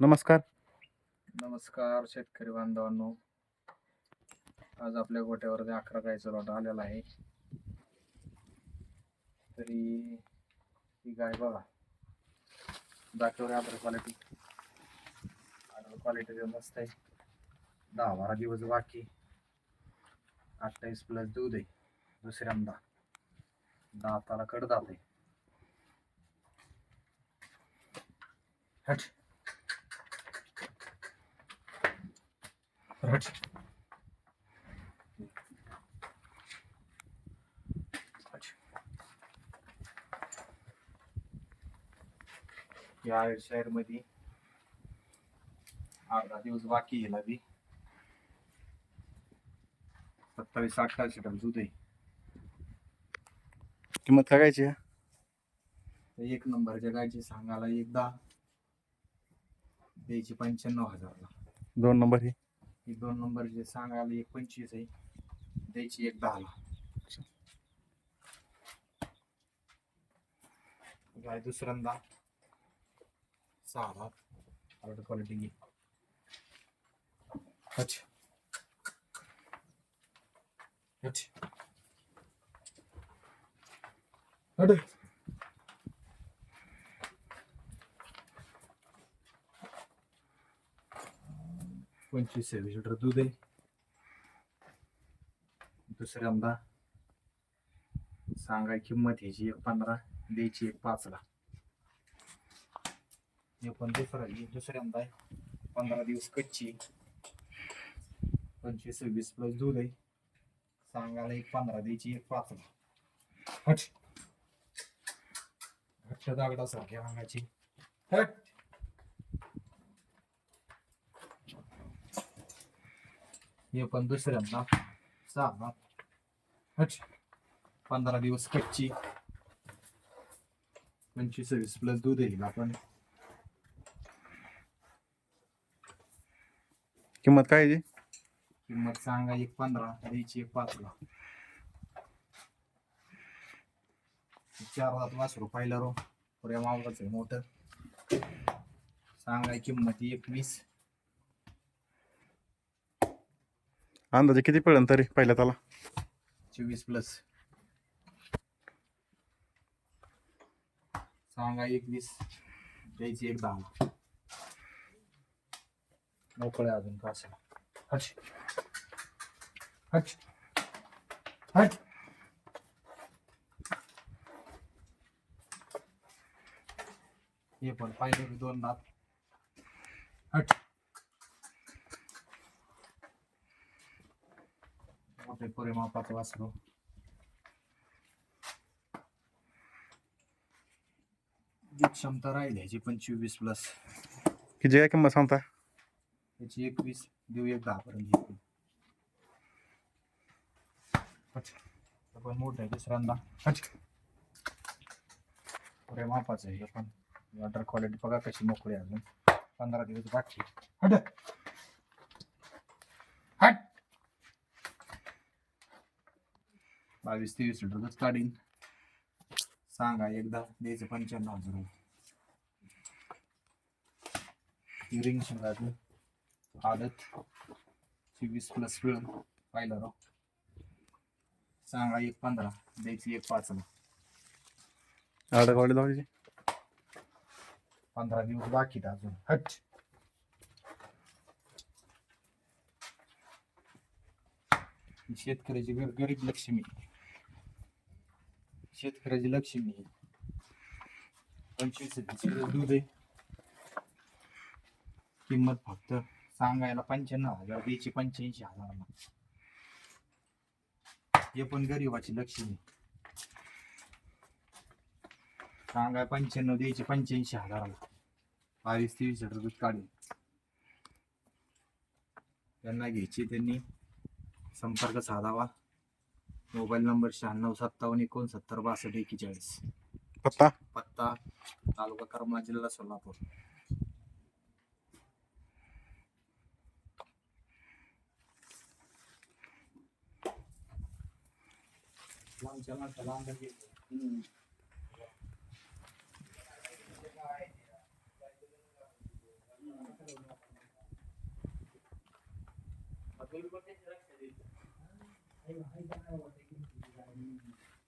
नमस्कार. नमस्कार शेतकरी बांधवांनो. आज आपल्या गोट्यावरती अकरा गायचा लॉट आलेला आहे. तरी ही गाय बघा. दाखवर आधार क्वालिटी आधार क्वालिटी मस्त आहे. दहा बारा दिवस बाकी. अठ्ठावीस प्लस दूध आहे. दुसऱ्यांदा. दाताला कडदात आहे. हट. हट. या शहरमध्ये अर्धा दिवस बाकी आहे बी सत्तावीस अठ्ठावीस लिटर दूध किंमत काय आहे? एक नंबरच्या गायची सांगायला एकदा द्यायची पंच्याण्णव हजारला दोन नंबर ही ही दोन नंबरचे सांगायला एक पंचवीस आहे. द्यायची एक दहाला गाय दुसऱ्यांदा. सहा लाख ऑर्डर क्वालिटी घे. अच्छा. अच्छा. पंचवीस सव्वीस लिटर दूध आहे दुसऱ्यांदा सांगाय किंमत ह्याची एक पंधरा द्यायची एक पाचला. हे पण दुसरा ही दुसऱ्यांदा पंधरा दिवस कच्ची. पंचवीस सव्वीस प्लस दूध आहे. सांगायला एक पंधरा द्यायची एक पाचला. हट. घट्ट दागडासारख्या अंगाची हट. हे पण दुसऱ्यांदा. सहा पंधरा दिवस कच्ची. पंचवीस सव्वीस प्लस दूध येईल आपण किंमत काय आहे? किंमत सांगा एक पंधरा द्यायची एक पाचला. चार हात वासरू पाहिलं रो. पुऱ्या मावलाच आहे मोठं. सांगाय किंमत एक वीस अंदाजे किती पडेल तरी पहिल्या त्याला चोवीस प्लस. सांगा एकवीस. द्यायची एक दहा. मोकळे अजून कशाला हट. हट. हे पण पाहिजे दोन दात हट. मोठे पुरे मापाचं वासरू दूध क्षमता राहील ह्याची पण चोवीस प्लस किती काय किंमत सांगता याची एकवीस देऊ एक दहा पर्यंत. हे पण मोठं आहे दुसऱ्यांदा पुरे मापाचं आहे हे पण. वॉटर क्वालिटी बघा कशी मोकळी आहे अजून. पंधरा दिवस बाकी. हट. बावीस तेवीस लिटर दूध काढीन. सांगा एकदा द्यायचं पंच्याण्णव हजार रुपये. रिंग शिंगाचं आदत. चोवीस प्लस मिळून पाहिलं राव. सांगा एक पंधरा द्यायची एक पाचला. कॉलेज लावायची पंधरा दिवस बाकी अजून. हट. शेतकऱ्याची गर- गरीब लक्ष्मी. शेतकऱ्याची लक्ष्मी पंचवीस दूध आहे. किंमत फक्त सांगायला पंच्याण्णव हजार द्यायची पंच्याऐंशी हजाराला हे पण गरीबाची लक्ष्मी सांगाय पंच्याण्णव द्यायची पंच्याऐंशी हजाराला बावीस तेवीस हजार दूध काढून. त्यांना घ्यायची त्यांनी. संपर्क साधावा. मोबाईल नंबर शहाण्णव सत्तावन्न एकोणसत्तर बासष्ट एकेचाळीस पत्ता? पत्ता तालुका करमाळा जिल्हा Solapur. I, don't know what they can do.